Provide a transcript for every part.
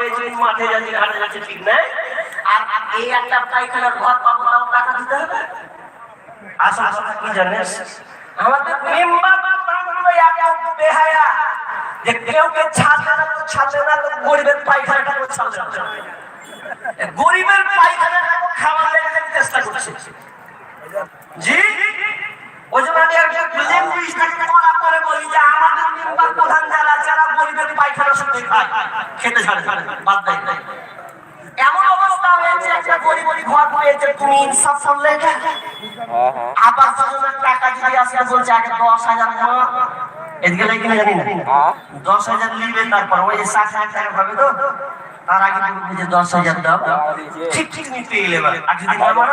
পেয়েছি মাঠে যাচ্ছি ঘাটে যাচ্ছি ঠিক নাই আর এই একটা পায়খানার ঘর পাবো তাও টাকা দিতে হবে? আসল কথা কি জানিস? আমাদের মেম্বার করে বলি যে আমাদের মেম্বার প্রধান যারা যারা গরিবের পায়খানা খায় খেতে ছাড়ে বাদ দেয় এমন অবস্থা হয়েছে একটা গরিব ঘর পেয়েছে তুমি ইনসাফ করলে যোজনার টাকা যদি আসলে বলছে আগে দশ হাজার এদিকে লাগে কিনা জানি না। দশ হাজার নিবে তারপর ওই যে ষাট হাজার টাকা পাবে তো? তার আগে বলবে যে দশ হাজার দাও। ঠিক ঠিক নিতে এলে আর যদি না মানো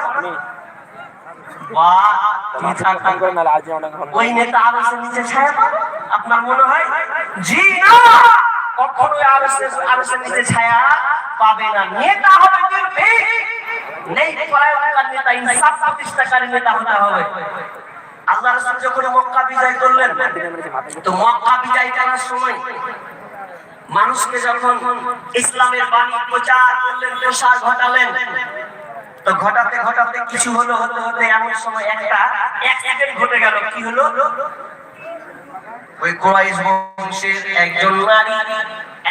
ওই নেতা নিচে আপনার মনে হয়? জি না! কখনোই আরসের আরসের নিচে ছায়া পাবে না। নেতা হবে নির্ভীক। নেই নেতা, ইনসাফ প্রতিষ্ঠাকারী নেতা হতে হবে। আল্লাহ রাসূল যখন মক্কা বিজয় করলেন, তো মক্কা বিজয় করার সময় মানুষকে যখন ইসলামের বাণী প্রচার করলেন, প্রসার ঘটালেন, তো ঘটাতে ঘটাতে কিছু হলো, হতে হতে এমন সময় একটা অ্যাক্সিডেন্ট ঘটে গেল। কি হলো? ওই কোরাইশ বংশের একজন নারী,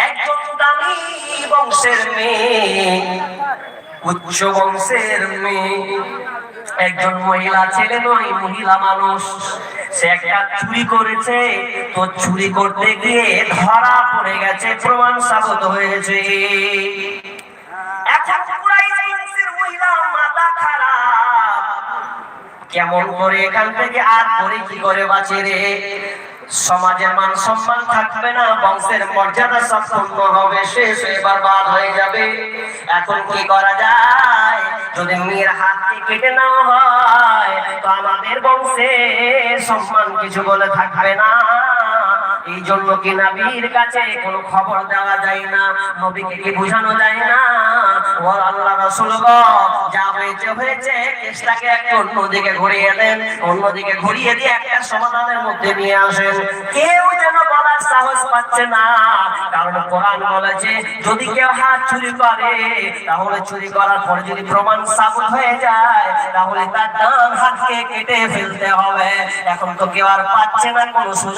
একজন দামি বংশের মেয়ে, উচ্চ বংশের মেয়ে। একজন মহিলা ছেলে নয়, মহিলা মানুষ। সে একটা চুরি করেছে, তো চুরি করতে গিয়ে ধরা পড়ে গেছে প্রমাণ সাবত হয়েছে কেমন করে এখান থেকে আর করে কি করে বাঁচে রে? সমাজের মান সম্মান থাকবে না, বংশের মর্যাদা সম্পূর্ণ হবে, শেষ হয়ে বরবাদ হয়ে যাবে। এখন কি করা যায়? যদি মেয়ের হাতকে কেটে নেওয়া হয়, তো আমাদের বংশে সম্মান কিছু বলে থাকবে না। এই জন্য কি নবীর কাছে কোনো খবর দেওয়া যায় না? নবীকে কি বোঝানো যায় না? আল্লাহ রাসূল যা হয়েছে হয়েছে, কেসটাকে একটু অন্যদিকে ঘুরিয়ে দেন। অন্যদিকে ঘুরিয়ে দিয়ে একটা সমাধানের মধ্যে নিয়ে আসেন। কেউ যেন বলার সাহস পাচ্ছে না, কারণ কোরআন বলেছে, যদি কেউ হাত চুরি করে, তাহলে চুরি করার পরে যদি প্রমাণ সাবুত হয়ে যায়, তাহলে তার ডান হাতকে কেটে ফেলতে হবে। এখন তো কেউ আর পাচ্ছে না, কোনো সুযোগ